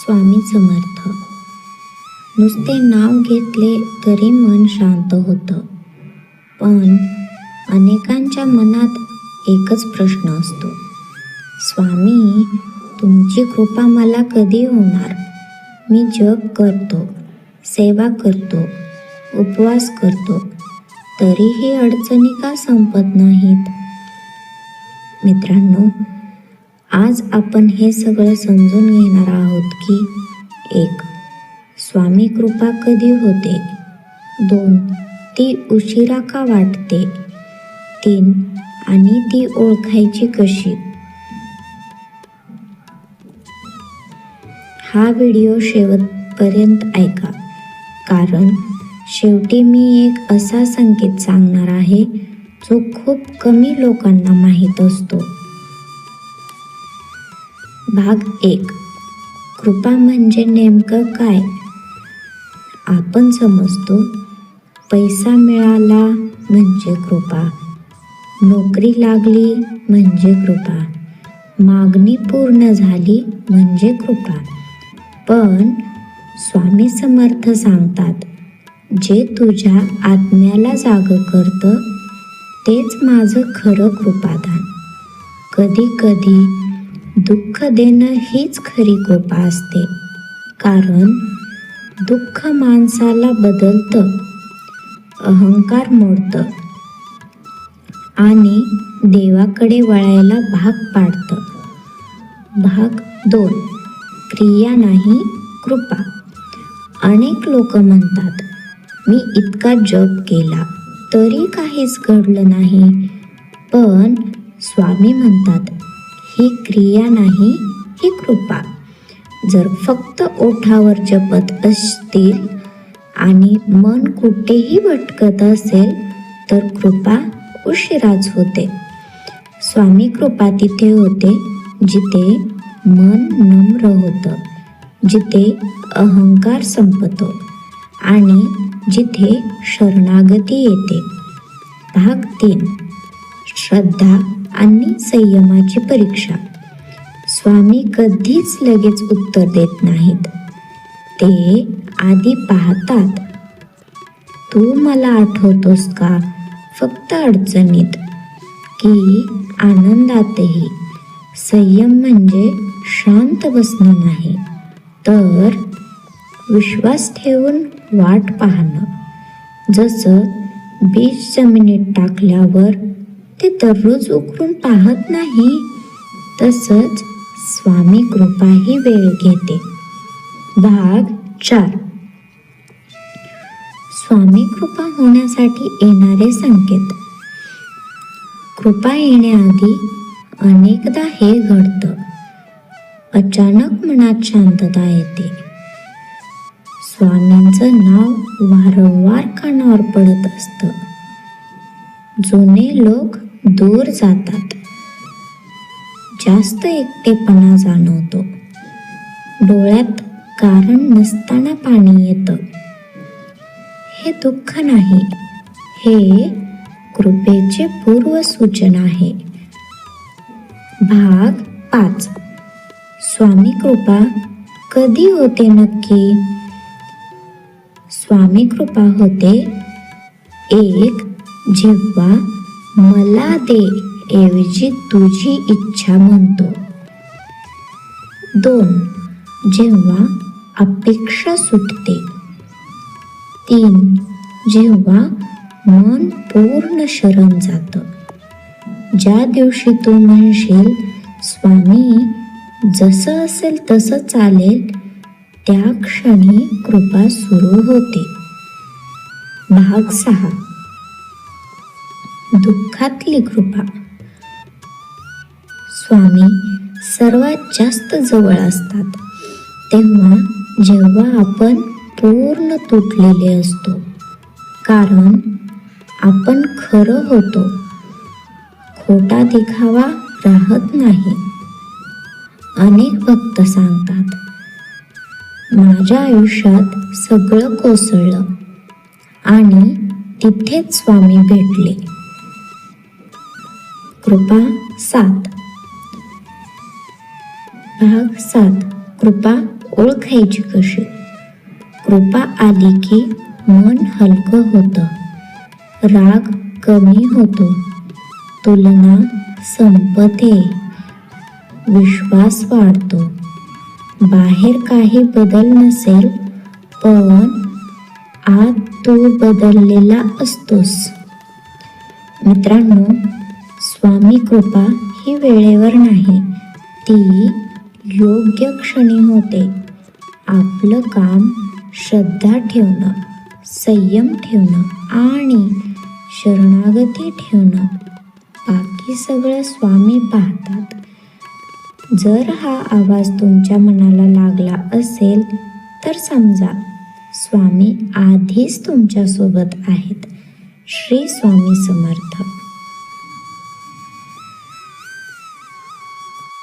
स्वामी समर्थ. नुसते नाव घेतले तरी मन शांत होतं. पण अनेकांच्या मनात एकच प्रश्न असतो. स्वामी तुमची कृपा मला कधी होणार? मी जप करतो सेवा करतो उपवास करतो तरीही अडचणी का संपत नाहीत? मित्रांनो आज आपण हे सगळं समजून घेणार आहोत की एक स्वामी कृपा कधी होते? दोन ती उशिरा का वाटते? तीन आणि ती ओळखायची कशी? हा व्हिडिओ शेवटपर्यंत ऐका. कारण शेवटी मी एक असा संकेत सांगणार आहे जो खूप कमी लोकांना माहीत असतो. भाग एक. कृपा म्हणजे नेमकं काय? आपण समजतो पैसा मिळाला म्हणजे कृपा. नोकरी लागली म्हणजे कृपा. मागणी पूर्ण झाली म्हणजे कृपा. पण स्वामी समर्थ सांगतात जे तुझ्या आत्म्याला जाग करतं तेच माझं खरं कृपादान. कधी कधी दुःख देणं हीच खरी कृपा असते. कारण दुःख माणसाला बदलतं अहंकार मोडतं आणि देवाकडे वळायला भाग पाडतं. भाग दोन. क्रिया नाही कृपा. अनेक लोक म्हणतात मी इतका जप केला तरी काहीच घडलं नाही. पण स्वामी म्हणतात ही क्रिया नाही ही कृपा. जर फक्त ओठावर जपत असतील आणि मन कुठेही भटकत असेल तर कृपा उशिराच होते. स्वामी कृपा तिथे होते जिथे मन नम्र होतं जिथे अहंकार संपतो आणि जिथे शरणागती येते. भाग तीन. श्रद्धा आणि संयमाची परीक्षा. स्वामी कधीच लगेच उत्तर देत नाहीत. ते आधी पाहतात. तू मला आठवतोस का? फक्त अडचणीत. की आनंदातही. संयम म्हणजे शांत बसणं नाही. तर विश्वास ठेवून वाट पाहणं. जसं बीज जमिनीत टाकल्यावर ते दररोज उकरून पाहत नाही. तसंच स्वामी कृपाही वेळ घेते. भाग चार. स्वामी कृपा होण्यासाठी येणारे संकेत. कृपा येण्याआधी अनेकदा हे घडतं. अचानक मनात शांतता येते. स्वामींचं नाव वारंवार कानावर पडत असतं. जुने लोक दूर जातात. जास्त एकटेपणा जाणवतो. डोळ्यात कारण नसताना पाणी येतं. हे दुःख नाही. हे कृपेचे पूर्वसूचन आहे. भाग पाच. स्वामी कृपा कधी होते नक्की? स्वामी कृपा होते एक जेव्हा मला दे ऐवजी तुझी इच्छा म्हणतो. दोन. जेव्हा अपेक्षा सुटते. तीन. जेव्हा मन पूर्ण शरण जातं. ज्या दिवशी तू म्हणशील स्वामी जसं असेल तसं चालेल त्या क्षणी कृपा सुरू होते. भाग सहा. दुःखातली कृपा. स्वामी सर्वात जास्त जवळ असतात. तेव्हा जेव्हा आपण पूर्ण तुटलेले असतो. कारण आपण खरं होतो. खोटा दिखावा राहत नाही. अनेक भक्त सांगतात माझ्या आयुष्यात सगळं कोसळलं आणि तिथेच स्वामी भेटले. कृपा सात. भाग सात. कृपा ओळखायची कशी? कृपा आली की मन हलकं होतं. राग कमी होतो. तुलना संपते. विश्वास वाढतो. बाहेर काही बदल नसेल पण आत तू बदललेला असतोस. मित्रांनो स्वामी कृपा ही वेळेवर नाही. ती योग्य क्षणी होते. आपलं काम श्रद्धा ठेवणं संयम ठेवणं आणि शरणागती ठेवणं. बाकी सगळं स्वामी पाहतात. जर हा आवाज तुमच्या मनाला लागला असेल तर समजा स्वामी आधीच तुमच्यासोबत आहेत. श्री स्वामी समर्थ.